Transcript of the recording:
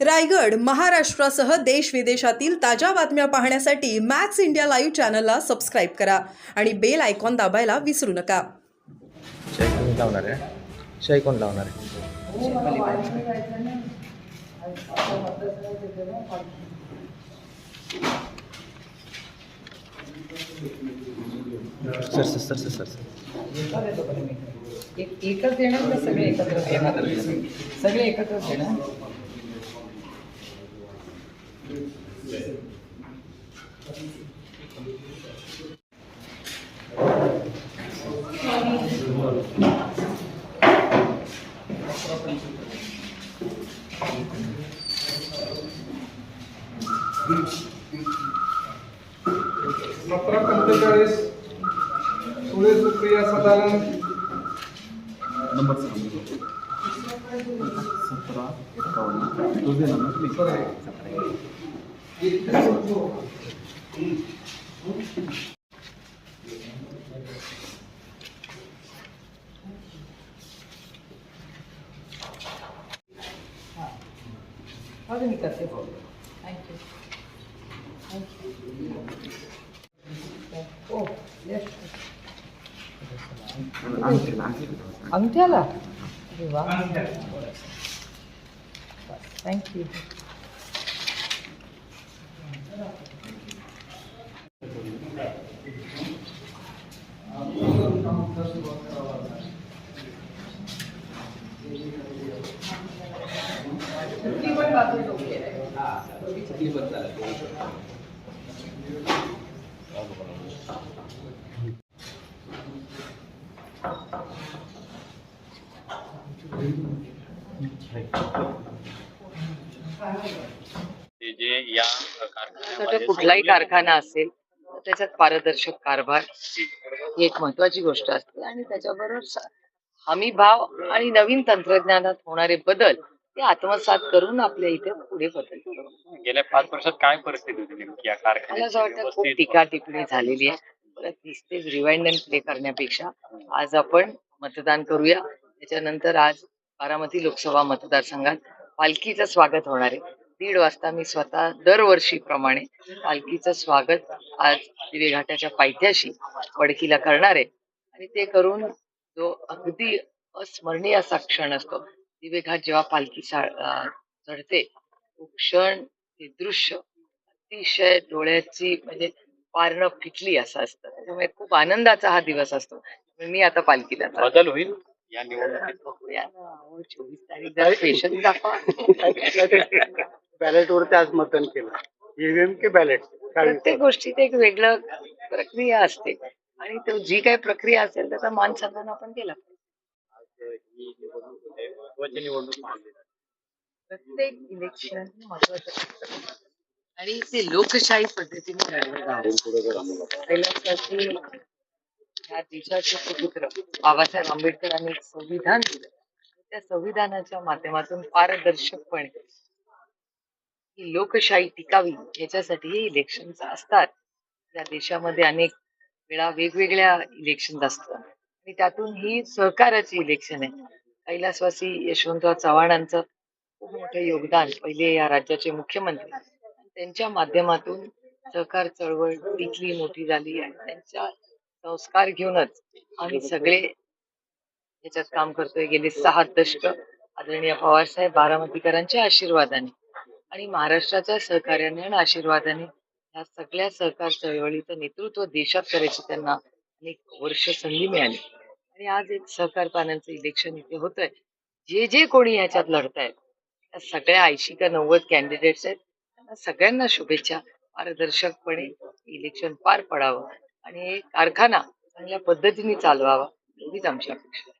रायगड महाराष्ट्रासह देश विदेशातील ताज्या बातम्या पाहण्यासाठी मॅक्स इंडिया लाईव्ह चॅनलला सबस्क्राईब करा आणि बेल आयकॉन दाबायला विसरू नका. शाही कोण लावणार आहे. शाही कोण लावणार आहे. Sir sir sir sir sir sir एक एकच देणार सगळे एकत्र सगळे एकत्र देणार? सतरा पंचेचाळीस. सुळे सुप्रिया सदानंद ಅದನ್ನ ಕತೆ ಹೋಗಿ ಥ್ಯಾಂಕ್ ಯು ಥ್ಯಾಂಕ್ ಯು ಓ ಎಷ್ಟು ಅಂಗಡಿ ಅಲ್ಲ ಥ್ಯಾಂಕ್ ಯು कुठलाही कारखाना असेल तर त्याच्यात पारदर्शक कारभार ही एक महत्वाची गोष्ट असते. आणि त्याच्याबरोबर हमी भाव आणि नवीन तंत्रज्ञानात होणारे बदल ते आत्मसात करून आपल्या इथे पुढे बदल. गेल्या पाच वर्षात काय परिस्थिती होती नेमकी या मला असं वाटतं खूप व्यवस्थित टीका टिप्पणी झालेली आहे. परत नुसतेच रिवाइंड अँड प्ले करण्यापेक्षा आज आपण मतदान करूया. त्याच्यानंतर आज बारामती लोकसभा मतदारसंघात पालखीचं स्वागत होणार आहे. दीड वाजता मी स्वतः दरवर्षीप्रमाणे पालखीचं स्वागत आज दिवेघाटाच्या पायथ्याशी वडकीला करणार आहे. आणि ते करून जो अगदी अस्मरणीय असा क्षण असतो दिवेघाट जेव्हा पालखी चढते तो क्षण ते दृश्य अतिशय डोळ्याची म्हणजे पारणं फिटली असं असतं. त्याच्यामुळे खूप आनंदाचा हा दिवस असतो. मी आता पालखीला. बदल होईल? या निवडणुकीत बघूया ना, अहो, चोवीस तारीख जरा पेशन्स दाखवा. बॅलेट वरती आज मतदान केलं. ईव्हीएम के बॅलेट प्रत्येक गोष्टीत एक वेगळं प्रक्रिया असते. आणि तो जी काही प्रक्रिया असेल त्याचा मान सन्मान आपण केला. ही निवडणूक महत्वाची निवडणूक मानली जाते. प्रत्येक इलेक्शन महत्वाचं असतं. आणि ते लोकशाही पद्धतीने लढवत आहोत पहिल्यासाठी या देशाचे सुपुत्र बाबासाहेब आंबेडकरांनी एक संविधान दिलं त्या संविधानाच्या माध्यमातून पारदर्शकपणे ही लोकशाही टिकावी याच्यासाठी हे इलेक्शन असतात या देशामध्ये अनेक वेळा वेगवेगळ्या इलेक्शन असतात की त्यातून ही सहकाराची इलेक्शन आहे. कैलासवासी यशवंतराव चव्हाणांचं खूप मोठं योगदान पहिले या राज्याचे मुख्यमंत्री. त्यांच्या माध्यमातून सहकार चळवळ टिकली मोठी झाली आणि त्यांच्या संस्कार घेऊनच आम्ही सगळे याच्यात काम करतोय. गेले सहा दशक आदरणीय पवारसाहेब बारामतीकरांच्या आशीर्वादाने आणि महाराष्ट्राच्या सहकार्याने आणि आशीर्वादाने या सगळ्या सहकार चळवळीचं नेतृत्व देशात करायची त्यांना अनेक वर्ष संधी मिळाली. आणि आज एक सहकार पानांचं इलेक्शन इथे होतंय. जे जे कोणी याच्यात लढतायत त्या सगळ्या ऐंशी का नव्वद कॅन्डिडेट्स आहेत. त्यांना सगळ्यांना शुभेच्छा. पारदर्शकपणे इलेक्शन पार पडावं आणि कारखाना चांगल्या पद्धतीने चालवावा एवढीच आमची अपेक्षा आहे.